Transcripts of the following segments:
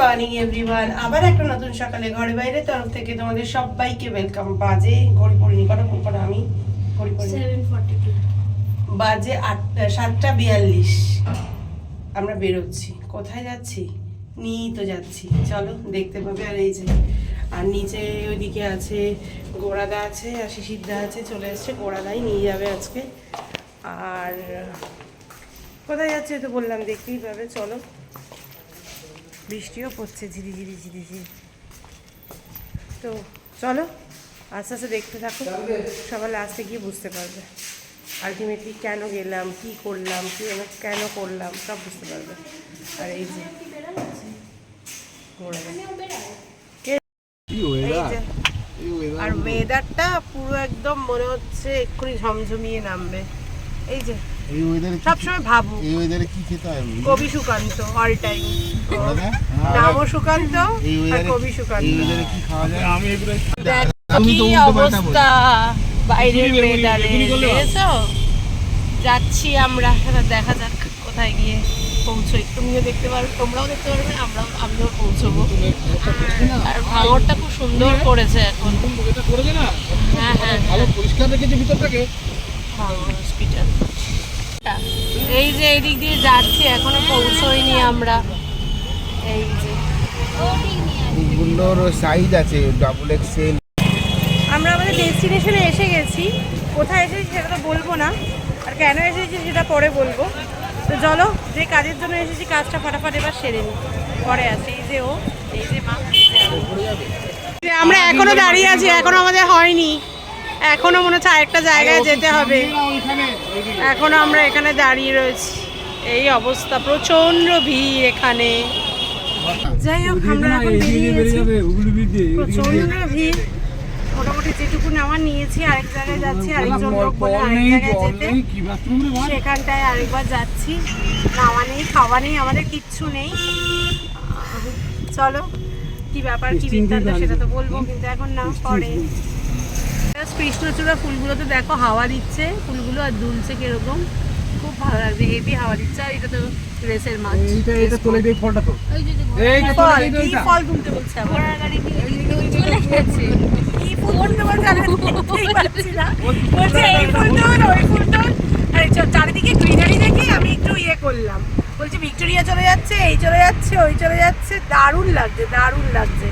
Morning everyone আবার একটা নতুন সকালে ঘরে বাইরে তরফ থেকে তোমাদের সবাইকে ওয়েলকাম বাজে ঘড়ি পড়িনি কটা ফোন করা আমি? ঘড়ি বাজে আটটা সাতটা বিয়াল্লিশ। আমরা বেরোচ্ছি। কোথায় যাচ্ছি? নিয়েই তো যাচ্ছি। চলো দেখতে পাবে আর এই যে আর নিচে ওইদিকে আছে গোড়াদা আছে আর শিশিরদা আছে চলে এসছে। গোড়াদাই নিয়ে যাবে আজকে। আর কোথায় যাচ্ছে তো বললাম দেখতেই পাবে। চলো। বৃষ্টিও পড়ছে ঝিরি ঝিরি ঝিরি ঝিরি। তো চলো আস্তে আস্তে দেখতে থাকো সবাই লাস্টে গিয়ে বুঝতে পারবে। আলটিমেটলি কেন গেলাম কি করলাম কি কেন করলাম সব বুঝতে পারবে। আর এই যে এই যে আর ওয়েদারটা পুরো একদম মনে হচ্ছে এক্ষুনি ঝমঝমিয়ে নামবে। এই যে এই ওয়েদারে সবসময় ভাবো এই ওয়েদারে কি খেতে হয় কবি সুকান্ত অল টাইম দাদা? নামও সুকান্ত আর কবি সুকান্ত। এই ওয়েদারে কি খাওয়া যায়? আমি এগুলো দেখ আমি তো কি অবস্থা। বাইরের ওয়েদারে দেখেছ? যাচ্ছি আমরা। দেখা যাক কোথায় গিয়ে পৌঁছোই। তুমিও দেখতে পারবে তোমরাও দেখতে পারবে আমরাও আমিও পৌঁছবো। আর ভাঙরটা খুব সুন্দর করেছে এখন। হ্যাঁ হ্যাঁ ভালো পরিষ্কার রেখেছে ভিতরটাকে। ভাঙর হসপিটাল এই যে এই দিক দিয়ে যাচ্ছি এখনও পৌঁছোইনি আমরা। এই যে। সাইজ আছে ডাবল এক্সেল আমরা আমাদের ডেস্টিনেশনে এসে গেছি। কোথায় এসেছি সেটা তো বলব না আর কেন এসেছি সেটা পরে বলব। তো চলো যে কাজের জন্য এসেছি কাজটা ফাটাফাট এবার সেরে নিই। পরে আসি এই যে ও এই যে মা। আমরা এখনও দাঁড়িয়ে আছি এখনও আমাদের হয়নি। এখনও মনে হচ্ছে আরেকটা জায়গায় যেতে হবে। এখনও আমরা এখানে দাঁড়িয়ে রয়েছি। এই অবস্থা প্রচণ্ড ভিড় এখানে। যাই হোক আমরা এখন বেরিয়ে গেছি। প্রচণ্ড ভিড়। মোটামুটি যেটুকু নেওয়া নিয়েছি আরেক জায়গায় যাচ্ছি আরেকজন লোক বলে আরেক জায়গায় যেতে। সেখানটায় আরেকবার যাচ্ছি। নাওয়া নেই খাওয়া নেই আমাদের কিচ্ছু নেই। চলো কি ব্যাপার কি বৃত্তান্ত সেটা তো বলব কিন্তু এখন না পরে। কৃষ্ণচূড়া ফুলগুলো তো দেখো হাওয়া দিচ্ছে ফুলগুলো আর দুলছে কীরকম খুব ভালো লাগছে হেভি হাওয়া দিচ্ছে আর এটা তো রেসের মাছ এইটা এটা তোলে ফলটা তো এইটা ফল কি ফল তুলতে বলছে আবার কি ফুল তুলতে বলছে আমি দেখতেই পাচ্ছি না বলছে এই ওই আর চারিদিকে গ্রিনারি দেখে আমি একটু ইয়ে করলাম বলছে ভিক্টোরিয়া চলে যাচ্ছে এই চলে যাচ্ছে ওই চলে যাচ্ছে দারুণ লাগছে দারুণ লাগছে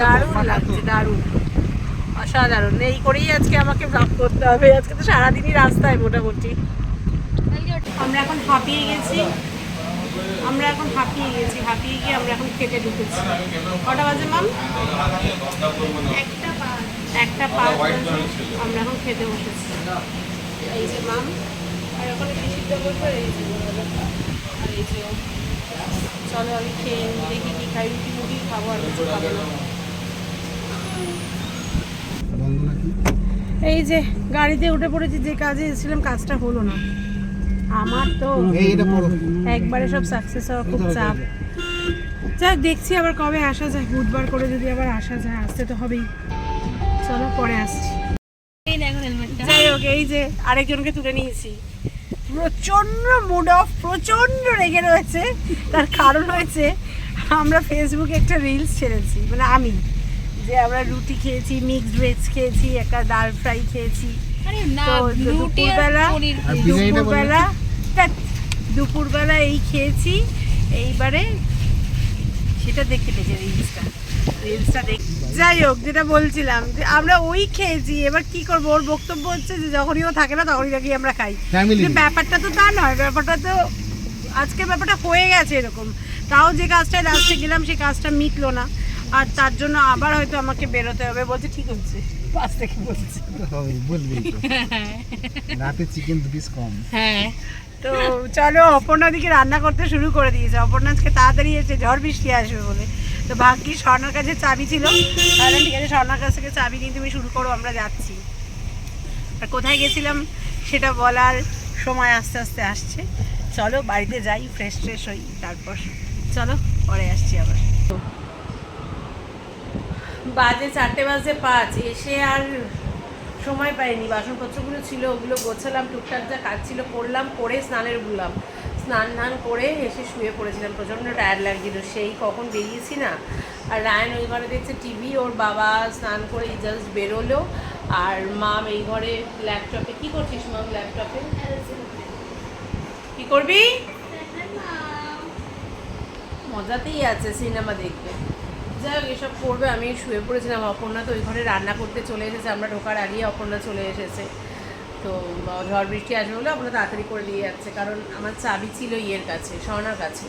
দারুণ লাগছে দারুণ অসাধারণ। এই করেই আজকে আমাকে ব্লগ করতে হবে। আজকে তো সারাদিনই রাস্তায় মোটামুটি। আমরা এখন হাঁপিয়ে গেছি। আমরা এখন হাঁপিয়ে গেছি, হাঁপিয়ে গিয়ে আমরা এখন খেতে ঢুকেছি। কটা বাজে মাম একটা পাঁচ। আমরা এখন খেতে বসেছি। এই যে মাম আর এখন বিশিষ্ট বলব এই যে আর এই যে, চলো আমি খেয়ে দেখি কি খাই। রুটি মুটি খাব আর কিছু খাব না। এই যে গাড়িতে উঠে পড়েছি যে কাজে এসেছিলাম কাজটা হলো না। আমার তো একবারে সব সাকসেস হওয়া খুব চাপ। যাক দেখছি আবার কবে আসা যায়। বুধবার করে যদি আবার আসা যায় আসতে তো হবেই। চলো পরে আসছি। যাই হোক এই যে আরেকজনকে তুলে নিয়েছি। প্রচণ্ড মুড অফ প্রচণ্ড রেগে রয়েছে। তার কারণ হয়েছে আমরা ফেসবুকে একটা রিলস ছেড়েছি মানে আমি। যে আমরা রুটি খেয়েছি মিক্সড ভেজ খেয়েছি একটা ডাল ফ্রাই খেয়েছি। দুপুরবেলা দুপুরবেলা দুপুরবেলা এই খেয়েছি। এইবারে সেটা দেখতে পেয়েছি রিলসটা রিলসটা দেখ যাই হোক যেটা বলছিলাম যে আমরা ওই খেয়েছি। এবার কি করব? ওর বক্তব্য হচ্ছে যে যখনই ও থাকে না তখনই নাকি আমরা খাই। কিন্তু ব্যাপারটা তো তা নয়। ব্যাপারটা তো আজকে ব্যাপারটা হয়ে গেছে এরকম। তাও যে কাজটায় লাস্টে গেলাম সেই কাজটা মিটলো না। আর তার জন্য আবার হয়তো আমাকে বেরোতে হবে বলছে ঠিক হচ্ছে পাশ থেকে বলছে। বলবি। রাতে চিকেন দু পিস কম। হ্যাঁ। তো চলো অপর্ণা দিকে রান্না করতে শুরু করে দিয়েছে। অপর্ণা আজকে তাড়াতাড়ি এসে ঝড় বৃষ্টি আসবে বলে। তো ভাগ্যি স্বর্ণার কাছে চাবি ছিল। তাহলে ঠিক আছে স্বর্ণার কাছ থেকে চাবি নিয়ে তুমি শুরু করো আমরা যাচ্ছি। আর কোথায় গেছিলাম সেটা বলার সময় আস্তে আস্তে আসছে। চলো বাড়িতে যাই ফ্রেশ ফ্রেশ হই তারপর। চলো পরে আসছি আবার। বাজে চারটে বাজে পাঁচ এসে আর সময় পাইনি। বাসনপত্রগুলো ছিল ওগুলো গোছালাম টুকটাক যা কাজ ছিল করলাম করে স্নানের বুলাম। স্নান টান করে এসে শুয়ে পড়েছিলাম প্রচণ্ড টায়ার্ড লাগছিল। সেই কখন বেরিয়েছি না আর রায়ন ওই ঘরে দেখছে টিভি ওর বাবা স্নান করে জাস্ট বেরোলো। আর মাম এই ঘরে ল্যাপটপে কি করছিস মাম ল্যাপটপে কি করবি? মজাতেই আছে সিনেমা দেখবে যাই হোক এসব করবে, আমি শুয়ে পড়েছিলাম অপর্ণা, তো ওই ঘরে রান্না করতে চলে এসেছে, আমরা ঢোকার আগেই অপর্ণা চলে এসেছে। তো ঝড় বৃষ্টি আসবে বলে আপনারা তাড়াতাড়ি করে দিয়ে যাচ্ছে, কারণ আমার চাবি ছিল ইয়ের কাছে স্বর্ণার কাছে।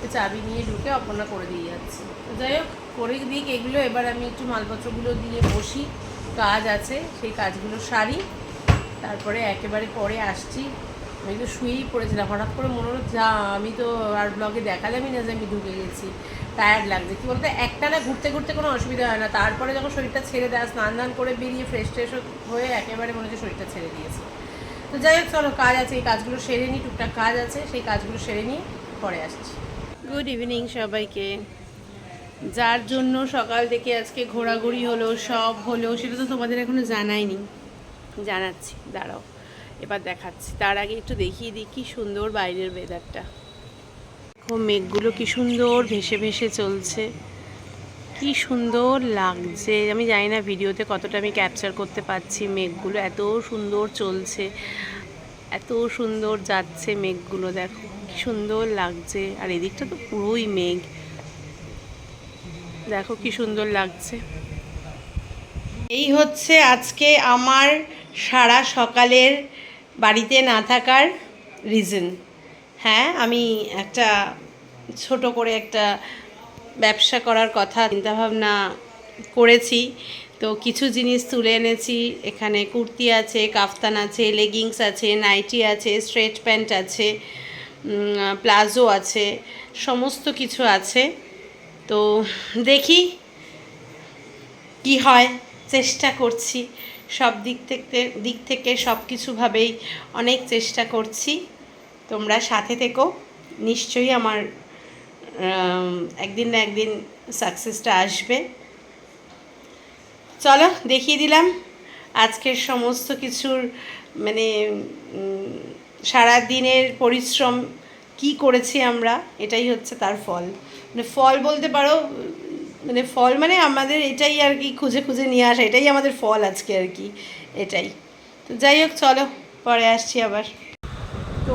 তো চাবি নিয়ে ঢুকে অপর্ণা করে দিয়ে যাচ্ছে। যাই হোক, করে দিক এগুলো, এবার আমি একটু মালপত্রগুলো দিয়ে বসি, কাজ আছে, সেই কাজগুলো সারি, তারপরে একেবারে পরে আসছি। আমি তো শুয়েই পড়েছিলাম, হঠাৎ করে মনে হলো, যা, আমি তো আর ব্লগে দেখালামই না যে আমি ঢুকে গেছি। টায়ার্ড লাগছে। কি বলতো, একটা না ঘুরতে ঘুরতে কোনো অসুবিধা হয় না। তারপরে যখন শরীরটা ছেড়ে দেয়, স্নান দান করে বেরিয়ে ফ্রেশ ট্রেশ হয়ে একেবারে মনে হচ্ছে শরীরটা ছেড়ে দিয়েছে। তো যাই হোক, চলো, কাজ আছে, এই কাজগুলো সেরে নিই, টুকটাক কাজ আছে, সেই কাজগুলো সেরে নিই, পরে আসছি। গুড ইভিনিং সবাইকে। যার জন্য সকাল থেকে আজকে ঘোরাঘুরি হলো, সব হলো, সেটা তো তোমাদের এখনও জানাইনি। জানাচ্ছি, দাঁড়াও, এবার দেখাচ্ছি। তার আগে একটু দেখিয়ে দিই কি সুন্দর বাইরের ওয়েদারটা দেখো মেঘগুলো কি সুন্দর ভেসে ভেসে চলছে। কি সুন্দর লাগছে। আমি জানি না ভিডিওতে কতটা আমি ক্যাপচার করতে পারছি মেঘগুলো। এত সুন্দর চলছে। এত সুন্দর যাচ্ছে মেঘগুলো, দেখো। কি সুন্দর লাগছে। আর এদিকটা তো পুরোই মেঘ। দেখো কি সুন্দর লাগছে। এই হচ্ছে আজকে আমার সারা সকালের বাড়িতে না থাকার রিজন হ্যাঁ আমি একটা ছোট করে একটা ব্যবসা করার কথা চিন্তাভাবনা করেছি। তো কিছু জিনিস তুলে এনেছি। এখানে কুর্তি আছে, কাফতান আছে লেগিংস আছে নাইটি আছে স্ট্রেট প্যান্ট আছে প্লাজো আছে, সমস্ত কিছু আছে। তো দেখি কি হয়, চেষ্টা করছি। সব দিক থেকে দিক থেকে সব কিছুভাবেই অনেক চেষ্টা করছি। তোমরা সাথে থেকো। নিশ্চয়ই আমার একদিন না একদিন সাকসেসটা আসবে। চলো, দেখিয়ে দিলাম। আজকের সমস্ত কিছুর মানে সারা দিনের পরিশ্রম কি করেছি আমরা, এটাই হচ্ছে তার ফল। মানে ফল বলতে পারো মানে ফল মানে আমাদের এটাই আর কি, খুঁজে খুঁজে নিয়ে আসা, এটাই আমাদের ফল আজকে আর কি, এটাই। তো যাই হোক, চলো, পরে আসছি আবার।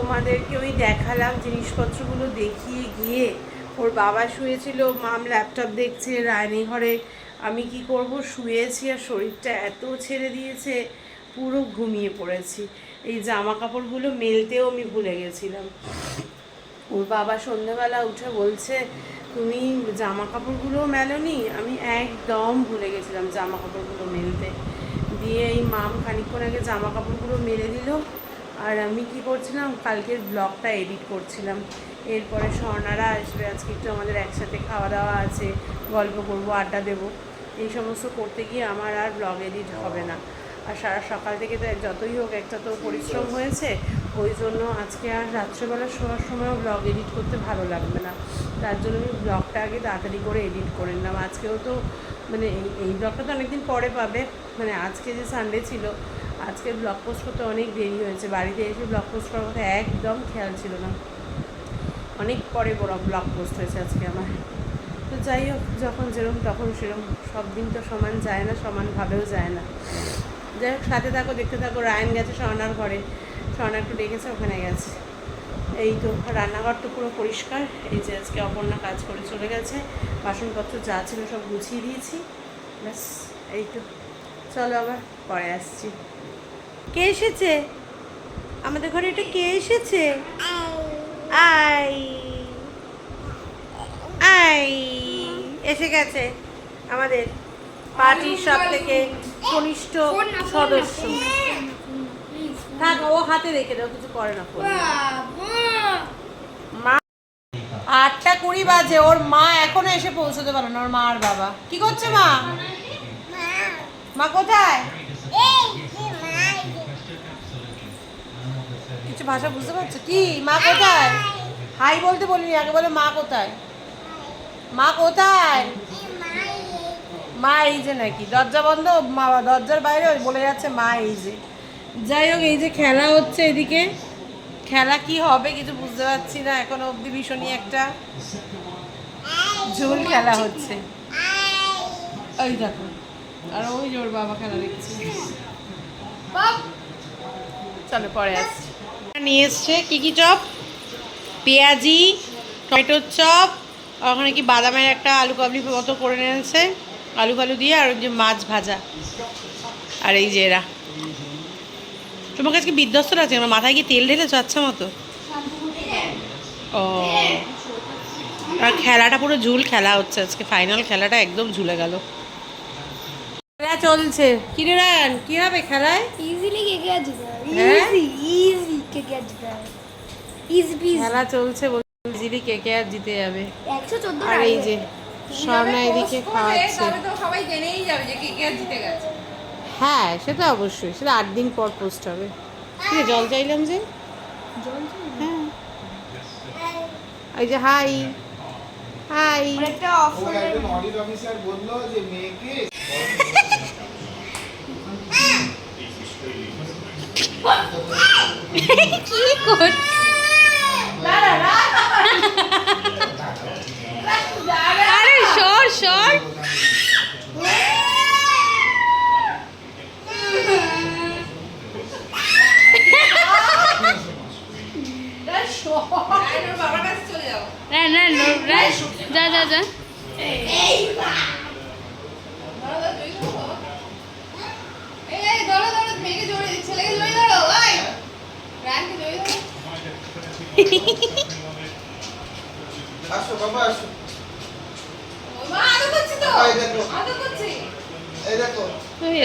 তোমাদেরকে ওই দেখালাম জিনিসপত্রগুলো দেখিয়ে গিয়ে ওর বাবা শুয়েছিল, মাম ল্যাপটপ দেখছে রায়নি ঘরে। আমি কি করব? শুয়েছি আর শরীরটা এত ছেড়ে দিয়েছে, পুরো ঘুমিয়ে পড়েছি। এই জামা কাপড়গুলো মেলতেও আমি ভুলে গেছিলাম। ওর বাবা সন্ধ্যেবেলা উঠে বলছে, তুমি জামা কাপড়গুলোও মেলোনি? আমি একদম ভুলে গেছিলাম জামা কাপড়গুলো মেলতে। দিয়ে এই মাম খানিকক্ষণ আগে জামা কাপড়গুলো মেলে দিল। আর আমি কি করছিলাম? কালকের ব্লগটা এডিট করছিলাম। এরপরে স্বর্ণারা আসবে, আজকে একটু আমাদের একসাথে খাওয়া দাওয়া আছে, গল্প করব, আড্ডা দেবো। এই সমস্ত করতে গিয়ে আমার আর ব্লগ এডিট হবে না। আর সারা সকাল থেকে তো যতই হোক, একটা তো পরিশ্রম হয়েছে। ওই জন্য আজকে আর রাত্রেবেলা শোয়ার সময়ও ব্লগ এডিট করতে ভালো লাগবে না। তার জন্য আমি ব্লগটা আগে তাড়াতাড়ি করে এডিট করে নিলাম। আজকেও তো মানে এই ব্লগটা তো অনেকদিন পরে পাবে। মানে আজকে যে সানডে ছিল আজকে ব্লগ পোস্ট করতে অনেক দেরি হয়েছে। বাড়িতে এসে ব্লগ পোস্ট করার কথা একদম খেয়াল ছিল না। অনেক পরে বড় ব্লগ পোস্ট হয়েছে আজকে আমার। তো যাই হোক, যখন যেরকম তখন সেরকম। সব দিন তো সমান যায় না, সমানভাবেও যায় না। যাই হোক, সাথে থাকো, দেখতে থাকো। রায়ন গেছে স্বর্ণার ঘরে। স্বর্ণা একটু ডেকেছে, ওখানে গেছে। এই তো, রান্নাঘর তো পুরো পরিষ্কার। এই যে আজকে অপর্ণা কাজ করে চলে গেছে। বাসনপত্র যা ছিল সব গুছিয়ে দিয়েছি। ব্যাস, এই তো। চলো আবার পরে আসছি। কে এসেছে? আমাদের ঘরে এটা কে এসেছে? আই। আই। এসে গেছে আমাদের পার্টির সব থেকে কনিষ্ঠ সদস্য। থাক ও হাতে রেখে দাও কিছু করে না মা আটটা কুড়ি বাজে ওর মা এখনও এসে পৌঁছতে পারে না ওর মা আর বাবা। কি করছে মা? মা। কোথায়? কিছু ভাষা বুঝতে পারছ? কি? মা কোথায়? হাই বলতে বলিনি, আগে বলে মা কোথায়? মা কোথায়? মা এই যে নাকি, দরজা বন্ধ? মা দরজার বাইরে বলে যাচ্ছে মা এই যে। যাই হোক, এই যে খেলা হচ্ছে এদিকে। খেলা কি হবে কিছু বুঝতে পারছি না, এখনও অব্দি ভীষণই একটা ঝোল খেলা হচ্ছে। ওই দেখো, আর ওই ওর বাবা খেলা দেখছি। চলো, পরে আসছি। নিয়ে এসছে। কি কি চপ? পেঁয়াজি টমেটোর চপ ওখানে কি বাদামের একটা আলু কাবলি মতো করে নিয়েছে আলু ফালু দিয়ে আর ওই যে মাছ ভাজা। আর এই যে এরা। তোমার কাছে বিধ্বস্ত আছে আমার মাথায় কি তেল ঢেলেছো আচ্ছা মতো? ও। আর খেলাটা পুরো ঝুল খেলা হচ্ছে আজকে। ফাইনাল খেলাটা একদম ঝুলে গেল। খেলা চলছে। কিরে রায়ন কি হবে খেলায়? ইজিলি কে কে হ্যাঁ? ইজি ইজি কে কে জিতে ইজি পিজি খেলা চলছে ইজিলি কে কে আর জিতে যাবে? আর এই যে স্বর্ণা এদিকে খাওয়াচ্ছে। তবে তো সবাই জেনেই যাবে যে কে কে জিতে গেছে। হ্যাঁ সেটা অবশ্যই সেটা আট দিন পর পোস্ট হবে। ঠিক আছে জল চাইলাম যে? হ্যাঁ। এই যে হাই হাই। একটা অফার অডিট অফিসার বলল যে মেয়েকে কি করছিস আরে সর সর। বাবার কাছে চলে যাও। না না না। যা যা যা এই এই ধরো ধরো মেয়েকে জড়িয়ে ছেলেকে জড়িয়ে ধরো ওই রানকে জড়িয়ে ধরো আসো বাবা আসো ও মা আদর করছি তো এই দেখো। আদর করছি এই দেখো ওই এলো নেই তুমি নাচিও না ছেলে এই আর তুমি ওখানে নাচো না এখানে চলে যায়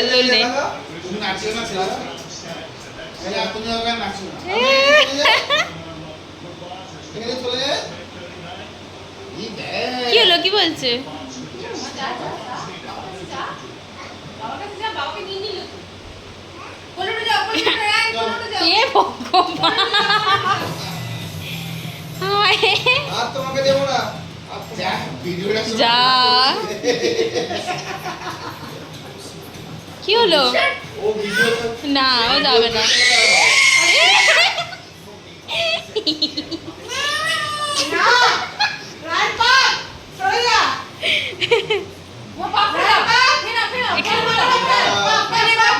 এই দেখ। কি হলো? কি বলছে? তোমাকে দেবো না। যা ভিডিওটা কি হলো? না ও যাবে না। ও বাপ রে বাপ ফেরা ফেরা ফেরা বাপ রে বাপ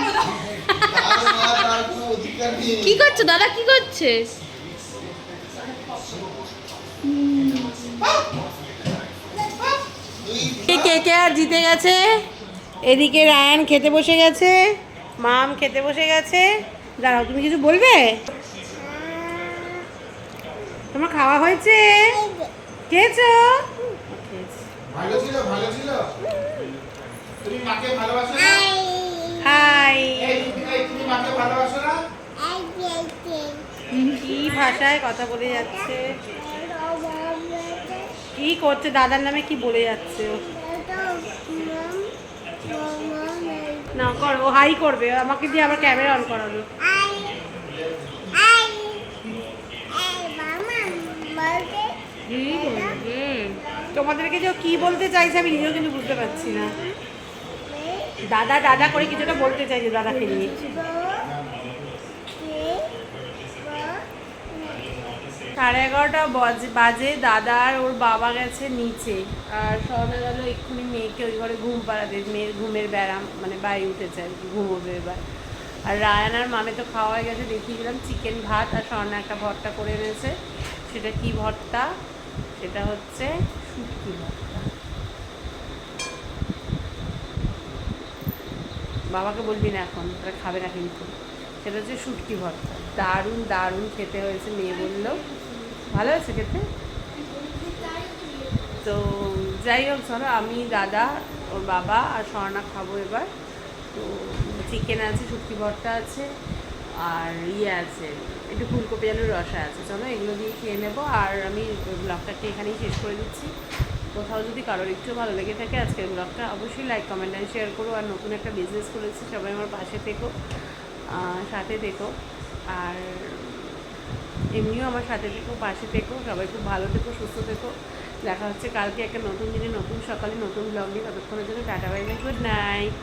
তার মা তার কোনো অধিকার নেই কি করছ দাদা কি করছে তুই কে কে আর জিতে গেছে? এদিকে রায়ান খেতে বসে গেছে মাম খেতে বসে গেছে। দাঁড়াও তুমি কিছু বলবে? তোমার খাওয়া হয়েছে? খেয়েছো? ভালো ছিল ভালো ছিল। তুমি মাকে ভালোবাসো না? হাই। তুমি মাকে ভালোবাসো না? কি ভাষায় কথা বলে যাচ্ছে? কি করছে? দাদার নামে কি বলে যাচ্ছে? না, কর, ও হাই করবে। আমাকে দিয়ে আবার ক্যামেরা অন করালো? তোমাদেরকে যে কি বলতে চাইছে আমি নিজেও কিন্তু বুঝতে পারছি না। দাদা দাদা করে কিছুটা বলতে চাইছে দাদাকে নিয়ে। সাড়ে এগারোটা বাজে দাদা আর ওর বাবা গেছে নিচে। আর স্বর্ণা গেল এক্ষুনি মেয়েকে ওই ঘরে ঘুম পাড়াতে, মেয়ের ঘুমের ব্যায়াম মানে বাড়ি উঠেছে আর কি, ঘুমোবে এবার। আর রায়ান আর মামে তো খাওয়া গেছে দেখিয়ে দিলাম চিকেন ভাত আর স্বর্ণা একটা ভর্তা করে এনেছে। সেটা কি ভর্তা? সেটা হচ্ছে শুটকি ভর্তা। বাবাকে বলবি না এখন, তারা খাবে না কিন্তু। সেটা হচ্ছে শুটকি ভর্তা। দারুণ দারুণ খেতে হয়েছে, মেয়ে বলল। ভালো আছে খেতে? তো যাই হোক ধরো আমি দাদা, ওর বাবা আর স্বর্ণা খাব এবার। তো চিকেন আছে, শুটকি ভর্তা আছে, আর ইয়ে আছে, একটু ফুলকপি আলুর রসা আছে। চলো, এগুলো দিয়ে খেয়ে নেব। আর আমি ব্লগটাকে এখানেই শেষ করে দিচ্ছি। কোথাও যদি কারোর একটু ভালো লেগে থাকে আজকের ব্লগটা, অবশ্যই লাইক কমেন্ট অ্যান্ড শেয়ার করো। আর নতুন একটা বিজনেস করেছি, সবাই আমার পাশে থেকো সাথে থেকো। আর এমনিও আমার সাথে থেকো, পাশে থেকো, সবাই খুব ভালো থেকো, সুস্থ থেকো। দেখা হচ্ছে কালকে একটা নতুন দিনে, নতুন সকালে, নতুন ব্লগ ততক্ষণের জন্য tata bye bye good night